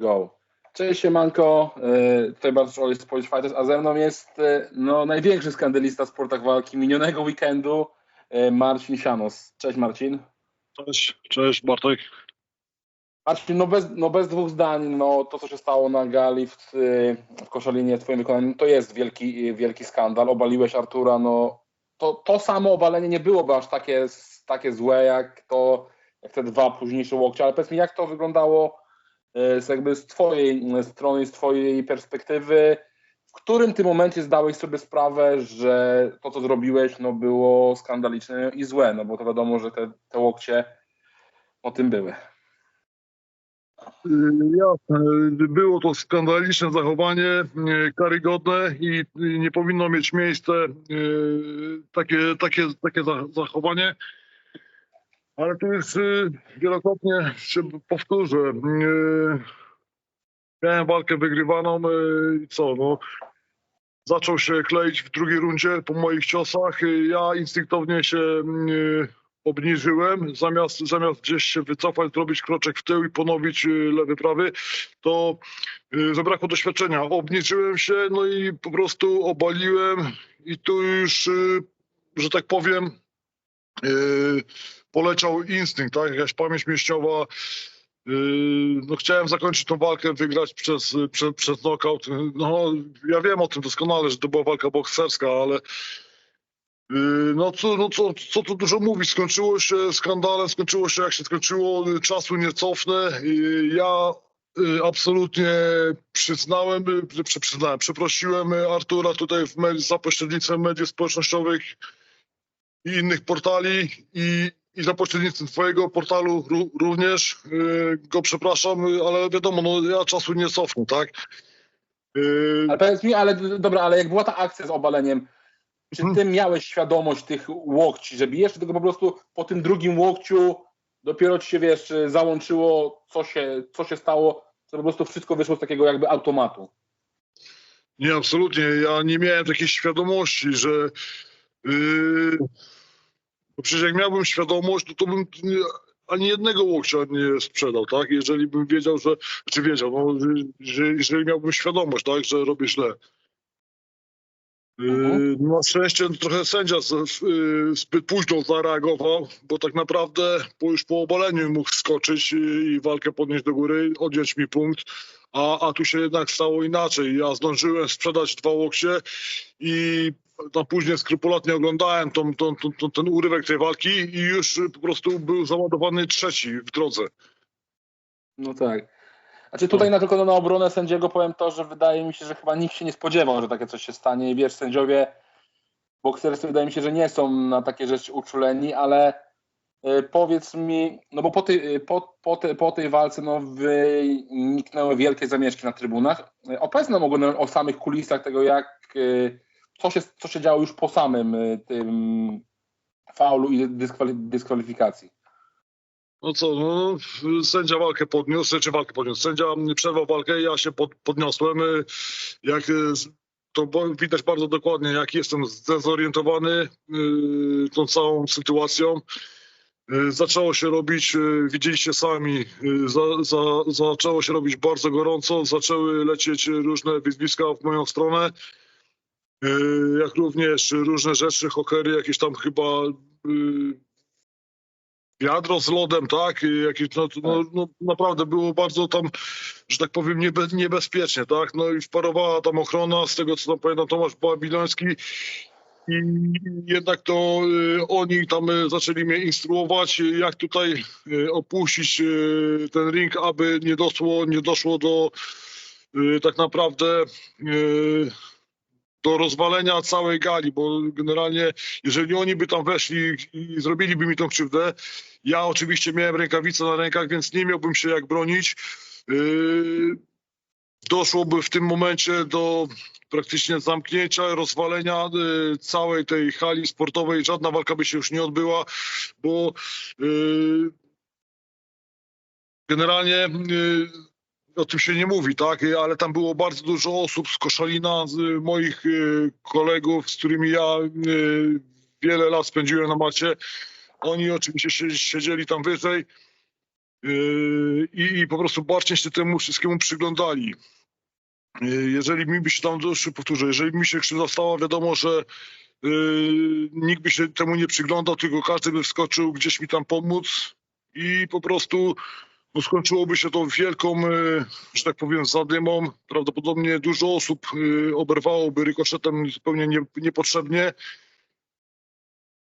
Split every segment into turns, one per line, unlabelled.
Go. Cześć siemanko, e, tutaj Bartosz Olis z Polish Fighters, a ze mną jest e, no, największy skandalista w sportach walki minionego weekendu, e, Marcin Sianos. Cześć Marcin.
Cześć, cześć Bartek.
Marcin, no bez, no bez dwóch zdań, no to co się stało na gali w, w Koszalinie w twoim wykonaniu, to jest wielki, wielki skandal. Obaliłeś Artura, no to, to samo obalenie nie byłoby aż takie, takie złe jak to, jak te dwa późniejsze łokcie, ale powiedz mi jak to wyglądało z jakby z twojej strony, z twojej perspektywy, w którym tym momencie zdałeś sobie sprawę, że to, co zrobiłeś, no było skandaliczne i złe, no bo to wiadomo, że te, te łokcie o tym były.
Jasne, było to skandaliczne zachowanie, karygodne i nie powinno mieć miejsca takie, takie, takie zachowanie. Ale tu już y, wielokrotnie się powtórzę. Y, miałem walkę wygrywaną y, i co, no. Zaczął się kleić w drugiej rundzie po moich ciosach. Ja instynktownie się obniżyłem. Zamiast, zamiast gdzieś się wycofać, zrobić kroczek w tył i ponowić lewy, prawy, to zabrakło doświadczenia. Obniżyłem się, no i po prostu obaliłem i tu już, że tak powiem, poleciał instynkt, tak? Jakaś pamięć mięśniowa. Yy, no, chciałem zakończyć tą walkę, wygrać przez, przez, przez knockout. No, ja wiem o tym doskonale, że to była walka bokserska, ale yy, no, co, no co, co tu dużo mówić, skończyło się skandalem, skończyło się jak się skończyło, czasu nie cofnę. Yy, ja absolutnie przyznałem, przyznałem, przeprosiłem Artura tutaj w, za pośrednictwem mediów społecznościowych i innych portali i, i za pośrednictwem twojego portalu również yy, go przepraszam, ale wiadomo, no ja czasu nie cofnę, tak?
Yy... Ale powiedz mi, ale dobra, ale jak była ta akcja z obaleniem, czy ty hmm. miałeś świadomość tych łokci, że bijesz, czy tylko po prostu po tym drugim łokciu dopiero ci się, wiesz, załączyło, co się, co się stało, to po prostu wszystko wyszło z takiego jakby automatu?
Nie, absolutnie. Ja nie miałem takiej świadomości, że yy, bo przecież jak miałbym świadomość, no to bym ani jednego łokcia nie sprzedał, tak? Jeżeli bym wiedział, że, czy wiedział, no, że, jeżeli miałbym świadomość, tak, że robię źle. Mhm. Yy, na szczęście trochę sędzia yy, zbyt późno zareagował, bo tak naprawdę po, już po obaleniu mógł skoczyć i walkę podnieść do góry, odjąć mi punkt, a, a tu się jednak stało inaczej. Ja zdążyłem sprzedać dwa łokcie i tam później skrupulatnie oglądałem tą, tą, tą, ten urywek tej walki i już po prostu był załadowany trzeci w drodze.
No tak. Znaczy tutaj na tylko na obronę sędziego powiem to, że wydaje mi się, że chyba nikt się nie spodziewał, że takie coś się stanie i wiesz, sędziowie bokserscy wydaje mi się, że nie są na takie rzeczy uczuleni, ale y, powiedz mi, no bo po tej, y, po, po, te, po tej walce no, wyniknęły wielkie zamieszki na trybunach. Y, opowiedz nam o samych kulisach tego, jak co się, co się działo już po samym y, tym faulu i dyskwalifikacji?
No co, no, sędzia walkę podniósł, czy walkę podniósł. Sędzia przerwał walkę, ja się pod, podniosłem. Y, jak y, to widać bardzo dokładnie, jak jestem zdezorientowany tą całą sytuacją. Zaczęło się robić, widzieliście sami, za, za, zaczęło się robić bardzo gorąco, zaczęły lecieć różne wyzwiska w moją stronę. E, jak również różne rzeczy, hokery, jakieś tam chyba y, wiadro z lodem, tak? Jakieś, no, no, no, naprawdę było bardzo tam, że tak powiem, niebe, niebezpiecznie, tak? No i wparowała tam ochrona, z tego co tam pamiętam Tomasz Babiloński i jednak to y, oni tam y, zaczęli mnie instruować, jak tutaj y, opuścić y, ten ring, aby nie doszło, nie doszło do y, tak naprawdę do rozwalenia całej gali, bo generalnie jeżeli oni by tam weszli i zrobiliby mi tą krzywdę, ja oczywiście miałem rękawice na rękach, więc nie miałbym się jak bronić. Yy, doszłoby w tym momencie do praktycznie zamknięcia, rozwalenia yy, całej tej hali sportowej. Żadna walka by się już nie odbyła, bo yy, generalnie o tym się nie mówi, tak? Ale tam było bardzo dużo osób z Koszalina, z moich y, kolegów, z którymi ja y, wiele lat spędziłem na macie. Oni oczywiście siedzieli tam wyżej i, po prostu bardziej się temu wszystkiemu przyglądali. Jeżeli mi by się tam, jeszcze powtórzę, jeżeli mi się krzywda stała, wiadomo, że nikt by się temu nie przyglądał, tylko każdy by wskoczył gdzieś mi tam pomóc i po prostu no, skończyłoby się to wielką, yy, że tak powiem, zadymą. Prawdopodobnie dużo osób yy, oberwałoby rykoszetem zupełnie nie, niepotrzebnie.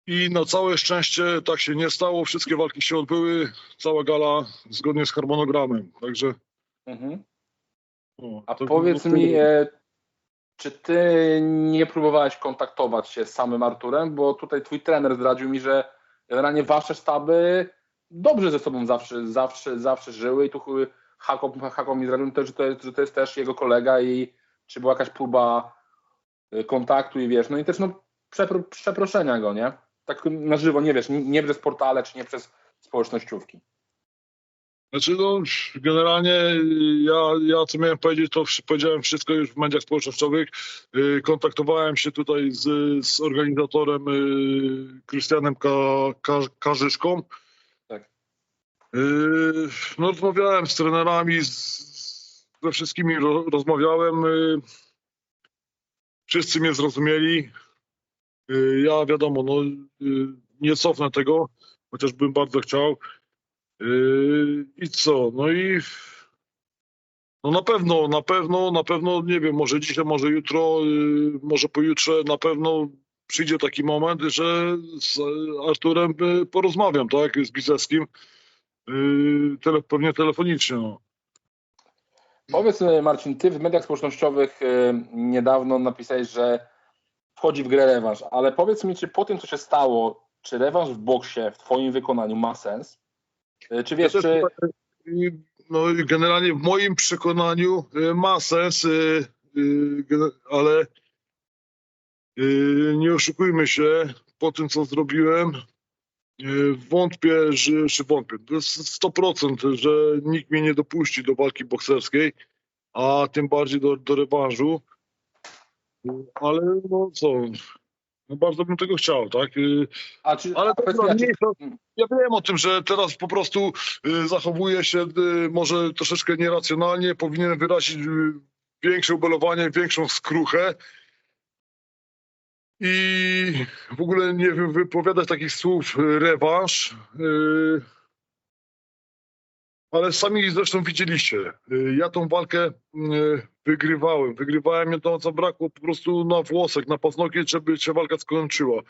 I na całe szczęście tak się nie stało. Wszystkie walki się odbyły. Cała gala zgodnie z harmonogramem. Także.
Mhm.
O,
A powiedz mi, e, czy ty nie próbowałeś kontaktować się z samym Arturem? Bo tutaj twój trener zdradził mi, że generalnie wasze sztaby dobrze ze sobą zawsze, zawsze, zawsze żyły i tu chuj- Hako, Hako mi zdradził też, że to, jest, że to jest też jego kolega i czy była jakaś próba e, kontaktu i wiesz, no i też no przepro, przeproszenia go, nie? Tak na żywo, nie wiesz, nie, nie przez portale, czy nie przez społecznościówki.
Znaczy, no, generalnie ja, ja co miałem powiedzieć, to powiedziałem wszystko już w mediach społecznościowych. Yy, Kontaktowałem się tutaj z, z organizatorem yy, Krystianem Ka, Ka, Karzyszką. Yy, No, rozmawiałem z trenerami, z, ze wszystkimi ro, rozmawiałem. yy, Wszyscy mnie zrozumieli. Yy, Ja wiadomo, no, nie cofnę tego, chociaż bym bardzo chciał. I co? No i no na pewno, na pewno, na pewno, nie wiem, może dzisiaj, może jutro, może pojutrze, na pewno przyjdzie taki moment, że z Arturem porozmawiam, tak, z Bizeskim, tele, pewnie telefonicznie, no.
Powiedz e, Marcin, ty w mediach społecznościowych e, niedawno napisałeś, że wchodzi w grę rewanż, ale powiedz mi, czy po tym, co się stało, czy rewanż w boksie w twoim wykonaniu ma sens? Czy wiesz, czy...
No generalnie w moim przekonaniu ma sens, ale nie oszukujmy się, po tym co zrobiłem, wątpię, że, że wątpię. To jest 100%, że nikt mnie nie dopuści do walki bokserskiej, a tym bardziej do, do rewanżu. Ale no co, no bardzo bym tego chciał, tak? Yy,
A czy
ale
a
to
powiedz mi,
chyba
a czy,
mniejsza, ja wiem o tym, że teraz po prostu y, zachowuje się może troszeczkę nieracjonalnie, powinien wyrazić większe ubelowanie, większą skruchę i w ogóle nie wy- wypowiadać takich słów y, rewanż. y, Ale sami zresztą widzieliście, y, ja tą walkę wygrywałem. Wygrywałem ją tam zabrakło po prostu na włosek, na paznokieć, żeby się walka skończyła.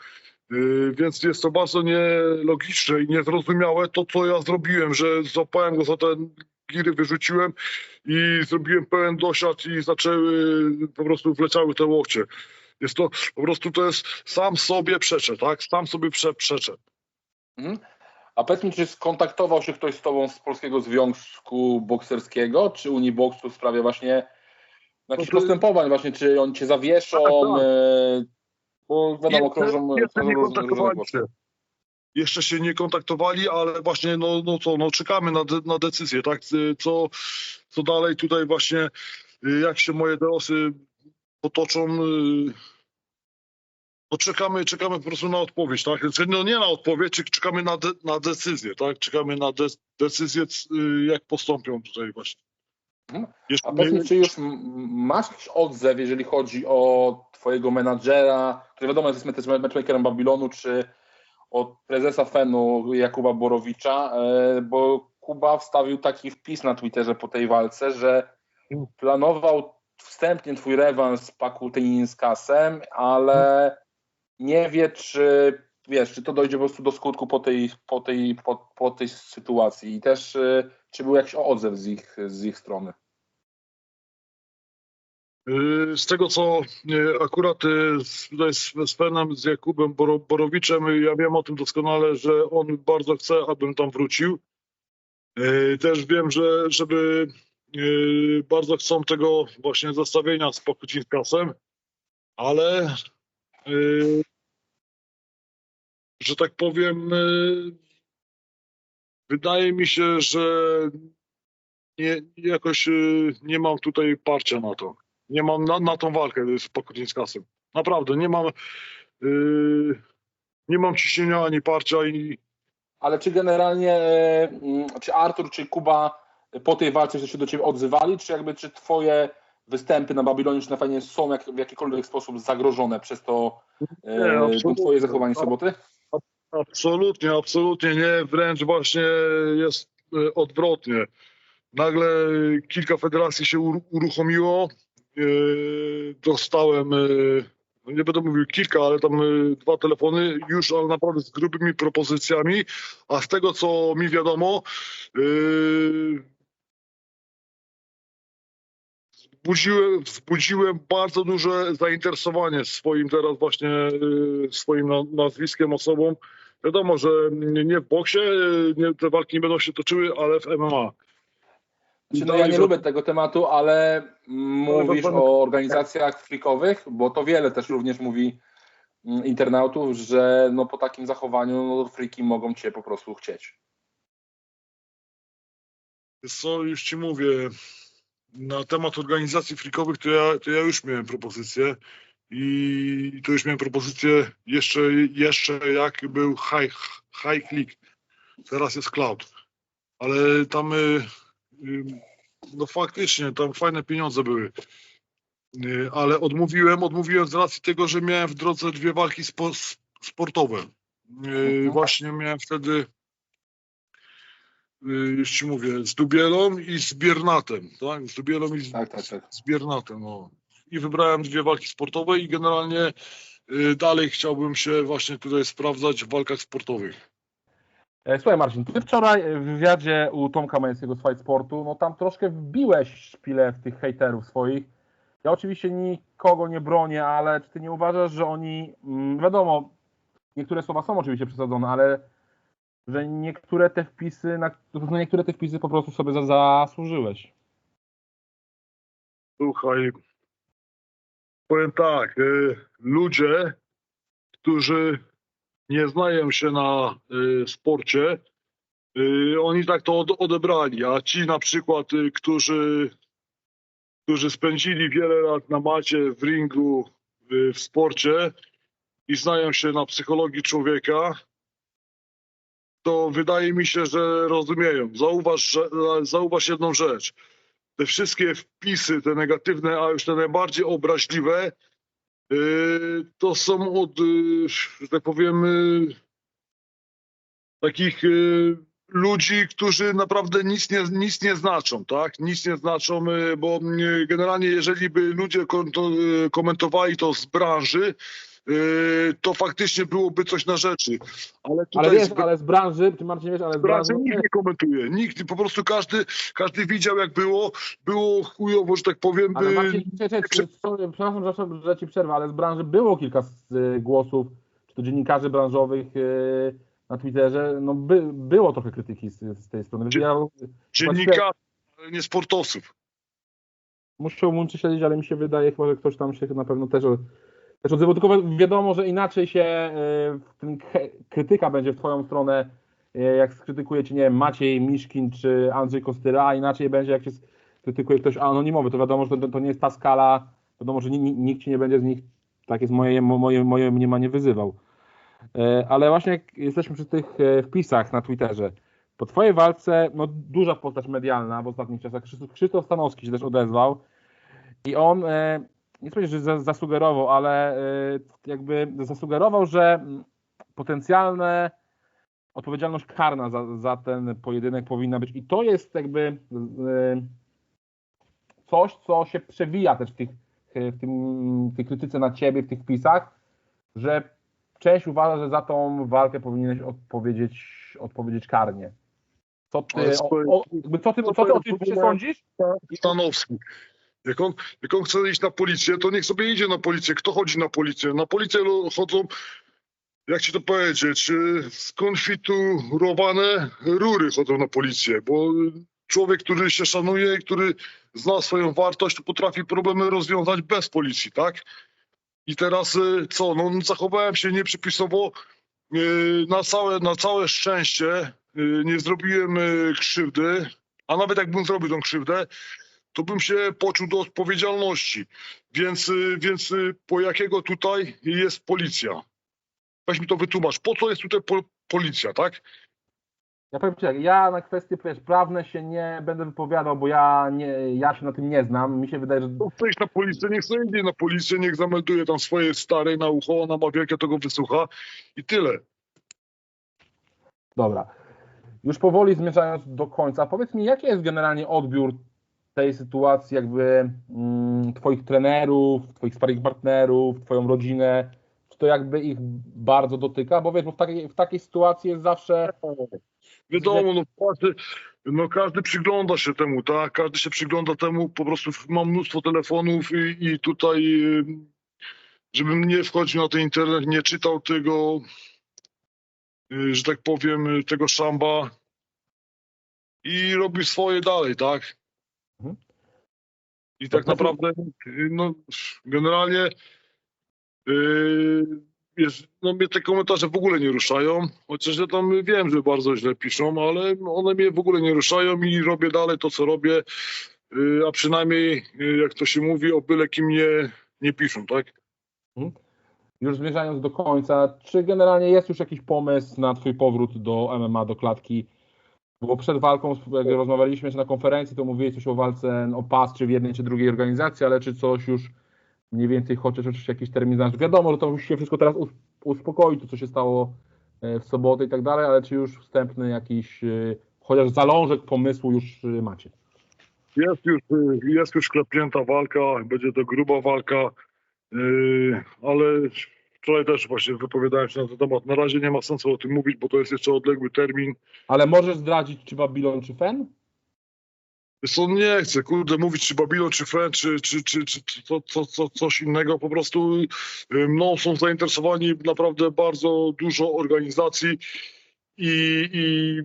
Więc jest to bardzo nielogiczne i niezrozumiałe to, co ja zrobiłem, że złapałem go za te giry, wyrzuciłem i zrobiłem pełen dosiad i zaczęły, po prostu wleciały te łokcie. Jest to, po prostu to jest sam sobie przeczę, tak? Sam sobie prze, przeczę.
a powiedz mi, czy skontaktował się ktoś z tobą z Polskiego Związku Bokserskiego, czy Unii Boksu w sprawie właśnie jakichś
No to-
postępowań właśnie, czy oni cię zawieszą,
Tak, tak.
e, bo wiadomo, krążą,
jeszcze nie kontaktowali się. Jeszcze się nie kontaktowali, ale właśnie no, no co, no czekamy na, de, na decyzję, tak? Co, co dalej tutaj właśnie, y, jak się moje losy potoczą. y, No czekamy, czekamy po prostu na odpowiedź, tak? Znaczy, No nie na odpowiedź, czekamy na, de, na decyzję, tak? Czekamy na de, decyzję, y, jak postąpią tutaj właśnie.
Mhm.
Jeszcze
A powiedz
nie-
mi, czy już masz jakiś odzew, jeżeli chodzi o twojego menadżera, który wiadomo jest też matchmakerem Babilonu, czy od prezesa FEN-u Jakuba Borowicza, e, bo Kuba wstawił taki wpis na Twitterze po tej walce, że planował wstępnie twój rewanż z Pakutynin z Kasem, ale nie wie, czy wiesz, czy to dojdzie po prostu do skutku po tej, po tej, po, po tej sytuacji i też e, czy był jakiś odzew z ich, z ich strony.
Y, Z tego, co y, akurat y, tutaj z, z Fenem, z Jakubem Boro, Borowiczem, y, ja wiem o tym doskonale, że on bardzo chce, abym tam wrócił. Y, Też wiem, że żeby y, bardzo chcą tego właśnie zestawienia z Pokucinkasem, ale y, że tak powiem, y, wydaje mi się, że nie, jakoś nie mam tutaj parcia na to. Nie mam na, na tą walkę z Pokucinkasem. Naprawdę, nie mam yy, nie mam ciśnienia ani parcia i
Ale czy generalnie, czy Artur, czy Kuba po tej walce się do ciebie odzywali, czy jakby, czy twoje występy na Babilonie czy na fajnie są jak, w jakikolwiek sposób zagrożone przez to,
Nie,
e, to
absolutnie.
twoje zachowanie soboty?
Absolutnie, absolutnie nie. Wręcz właśnie jest e, odwrotnie. Nagle kilka federacji się ur- uruchomiło. E, Dostałem, e, no nie będę mówił kilka, ale tam e, dwa telefony już, ale naprawdę z grubymi propozycjami. A z tego, co mi wiadomo, wzbudziłem, wzbudziłem bardzo duże zainteresowanie swoim teraz właśnie y, swoim na- nazwiskiem, osobą. Wiadomo, że nie w boksie, y, nie, te walki nie będą się toczyły, ale w MMA.
Znaczy, no ja nie lubię tego tematu, ale mówisz o organizacjach freakowych, bo to wiele też również mówi mm, internautów, że no po takim zachowaniu no, freaki mogą cię po prostu chcieć.
Co już ci mówię, na temat organizacji freakowych to ja, to ja już miałem propozycję i to już miałem propozycję jeszcze, jeszcze jak był High, high Click, teraz jest Cloud, ale tam y, y, no faktycznie tam fajne pieniądze były, Y, ale odmówiłem, odmówiłem z racji tego, że miałem w drodze dwie walki spo, sportowe.
Mhm.
Właśnie miałem wtedy już ci mówię, z Dubielą i z Biernatem, tak? Z Dubielą i z,
Tak, tak, tak.
z Biernatem, no. I wybrałem dwie walki sportowe i generalnie y, dalej chciałbym się właśnie tutaj sprawdzać w walkach sportowych.
E, Słuchaj Marcin, ty wczoraj w wywiadzie u Tomka Majewskiego z Fight Sportu, no tam troszkę wbiłeś szpilę w tych hejterów swoich. Ja oczywiście nikogo nie bronię, ale czy ty nie uważasz, że oni, mm, wiadomo, niektóre słowa są oczywiście przesadzone, ale że niektóre te wpisy, na, niektóre te wpisy po prostu sobie za, zasłużyłeś.
Słuchaj, powiem tak, y, ludzie, którzy nie znają się na y, sporcie, y, oni tak to od, odebrali, a ci na przykład, którzy, którzy spędzili wiele lat na macie, w ringu, w sporcie i znają się na psychologii człowieka, to wydaje mi się, że rozumieją. Zauważ, że, zauważ jedną rzecz te wszystkie wpisy, te negatywne, a już te najbardziej obraźliwe, yy, to są od, yy, że tak powiem, yy, takich ludzi, którzy naprawdę nic nie, nic nie znaczą, tak? Nic nie znaczą, bo generalnie jeżeli by ludzie komentowali to z branży, to faktycznie byłoby coś na rzeczy. Ale tutaj
Ale wiesz,
z
ale z branży, ty Marcin wiesz, ale z
branży
branży,
nikt nie komentuje. Nikt, po prostu każdy, każdy widział jak było, było chujowo, że tak powiem.
Ale
by-
Marcin, czekaj, czekaj, sorry, przepraszam, że, że ci przerwę, ale z branży było kilka z, y, głosów, czy to dziennikarzy branżowych na Twitterze, no by, było trochę krytyki z, z tej strony.
Dzie-
Ja
Dziennikarzy, ale nie sportowców.
muszę łączyć śledzić, ale mi się wydaje chyba, że ktoś tam się na pewno też, też odzywał, tylko wiadomo, że inaczej się k- krytyka będzie w twoją stronę, y, jak skrytykuje cię, nie wiem, Maciej Miszkin czy Andrzej Kostyra, a inaczej będzie, jak się krytykuje ktoś anonimowy, to wiadomo, że to, to nie jest ta skala, wiadomo, że ni, ni- nikt ci nie będzie z nich, tak jest moje, mo- moje, moje mniemanie, wyzywał. E, Ale właśnie jak jesteśmy przy tych e, wpisach na Twitterze, po twojej walce, no duża postać medialna w ostatnich czasach, Krzysztof, Stanowski się też odezwał i on, e, nie powiedzieć, że za- zasugerował, ale e, jakby zasugerował, że potencjalne odpowiedzialność karna za, za ten pojedynek powinna być i to jest jakby e, coś, co się przewija też w, tych, w, tym, w tej krytyce na ciebie, w tych wpisach, że część uważa, że za tą walkę powinieneś odpowiedzieć, odpowiedzieć karnie. Co ty, o, o, co ty, co ty o tym sądzisz?
Stanowski. Jak on, jak on chce iść na policję, to niech sobie idzie na policję. Kto chodzi na policję? Na policję chodzą, jak ci to powiedzieć, y, skonfiturowane rury chodzą na policję, bo człowiek, który się szanuje, który zna swoją wartość, to potrafi problemy rozwiązać bez policji, tak? I teraz y, co? No, zachowałem się nieprzypisowo. y, Na całe, na całe szczęście nie zrobiłem krzywdy, a nawet jakbym zrobił tą krzywdę, to bym się poczuł do odpowiedzialności. Więc, y, więc y, po jakiego tutaj jest policja? Weź mi to wytłumacz. Po co jest tutaj po, policja, tak?
Ja powiem tak, ja na kwestie wiesz, prawne się nie będę wypowiadał, bo ja, nie, ja się na tym nie znam. Mi się wydaje, że
iść na policję, niech sobie idzie na policję, niech zamelduje tam swoje starej na ucho, ona ma wielkie, to go wysłucha i tyle.
Dobra. Już powoli zmierzając do końca, powiedz mi, jaki jest generalnie odbiór tej sytuacji, jakby mm, Twoich trenerów, Twoich sparring partnerów, Twoją rodzinę, czy to jakby ich bardzo dotyka? Bo wiesz, bo w takiej, w takiej sytuacji jest zawsze.
Wiadomo, no każdy, no każdy przygląda się temu, tak? Każdy się przygląda temu, po prostu mam mnóstwo telefonów i, i tutaj, żebym nie wchodził na ten internet, nie czytał tego, y, że tak powiem, y, tego szamba i robił swoje dalej, tak?
Mhm.
I tak naprawdę, no generalnie y, jest, no mnie te komentarze w ogóle nie ruszają, chociaż ja tam wiem, że bardzo źle piszą, ale one mnie w ogóle nie ruszają i robię dalej to, co robię, y, a przynajmniej, y, jak to się mówi, o byle kim nie, nie piszą, tak?
Już zmierzając do końca, czy generalnie jest już jakiś pomysł na Twój powrót do MMA, do klatki? Bo przed walką, jak rozmawialiśmy jeszcze na konferencji, to mówiłeś coś o walce o pas, czy w jednej, czy drugiej organizacji, ale czy coś już mniej więcej chociaż już jakiś termin znasz? Wiadomo, że to musi się wszystko teraz us- uspokoić, to co się stało e, w sobotę i tak dalej, ale czy już wstępny jakiś, e, chociaż zalążek pomysłu już e, macie?
Jest już, jest już klepnięta walka, będzie to gruba walka, ale wczoraj też właśnie wypowiadałem się na ten temat. Na razie nie ma sensu o tym mówić, bo to jest jeszcze odległy termin.
Ale możesz zdradzić, czy Babylon, czy Fen?
Co, nie chcę, kurde, mówić czy Babylon, czy Fen, czy, czy, czy, czy, czy co, co, co, coś innego. Po prostu mną są zainteresowani naprawdę bardzo dużo organizacji i, i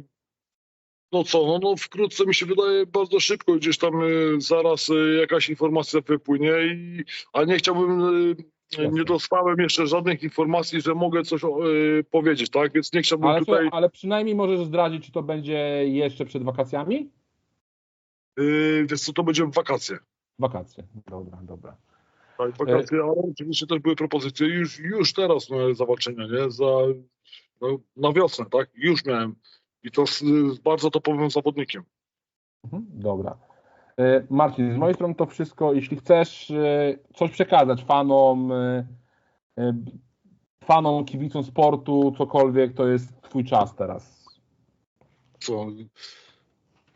no co, no, no wkrótce mi się wydaje bardzo szybko gdzieś tam y, zaraz y, jakaś informacja wypłynie, i, a nie chciałbym, y. nie dostałem jeszcze żadnych informacji, że mogę coś y, powiedzieć, tak? Więc nie chciałbym
Ale,
tutaj,
słuchaj, ale przynajmniej możesz zdradzić, czy to będzie jeszcze przed wakacjami?
y, wiesz co, to będzie wakacje.
Wakacje. Dobra, dobra.
Tak, wakacje, ale oczywiście też były propozycje już, już teraz no, zawalczenia, nie? Za, no, na wiosnę, tak? Już miałem. I to z, z bardzo topowym zawodnikiem.
Mhm, Dobra. E, Marcin, z mojej strony to wszystko. Jeśli chcesz e, coś przekazać fanom, e, fanom, kibicom sportu, cokolwiek, to jest twój czas teraz.
Co?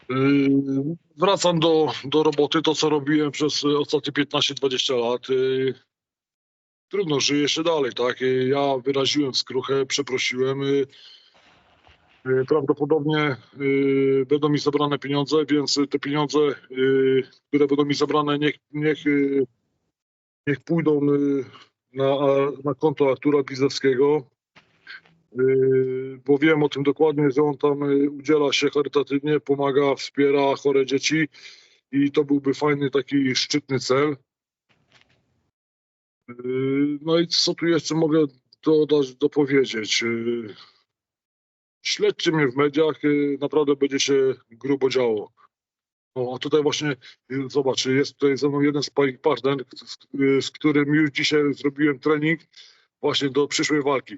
Yy, wracam do, do roboty, to co robiłem przez y, ostatnie 15-20 lat. Yy, trudno, żyje się dalej, tak? Yy, ja wyraziłem skruchę, przeprosiłem. Yy, prawdopodobnie yy, będą mi zabrane pieniądze, więc te pieniądze, yy, które będą mi zabrane, niech, niech, niech pójdą na, na konto Artura Bizewskiego. Bo wiem o tym dokładnie, że on tam udziela się charytatywnie, pomaga, wspiera chore dzieci i to byłby fajny taki szczytny cel. No i co tu jeszcze mogę dodać, dopowiedzieć? Śledźcie mnie w mediach, yy, naprawdę będzie się grubo działo. No, a tutaj właśnie, yy, zobacz, jest tutaj ze mną jeden sparring partner, z, z którym już dzisiaj zrobiłem trening właśnie do przyszłej walki.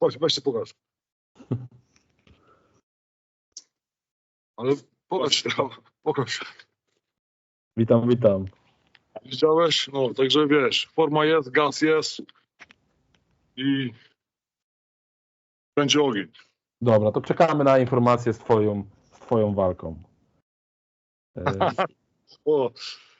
Chodź, weź się pokaż. Ale pokaż pokaż.
Witam, witam.
Widziałeś? No, także wiesz, forma jest, gaz jest i będzie ogień.
Dobra, to czekamy na informację z twoją, z twoją walką. E,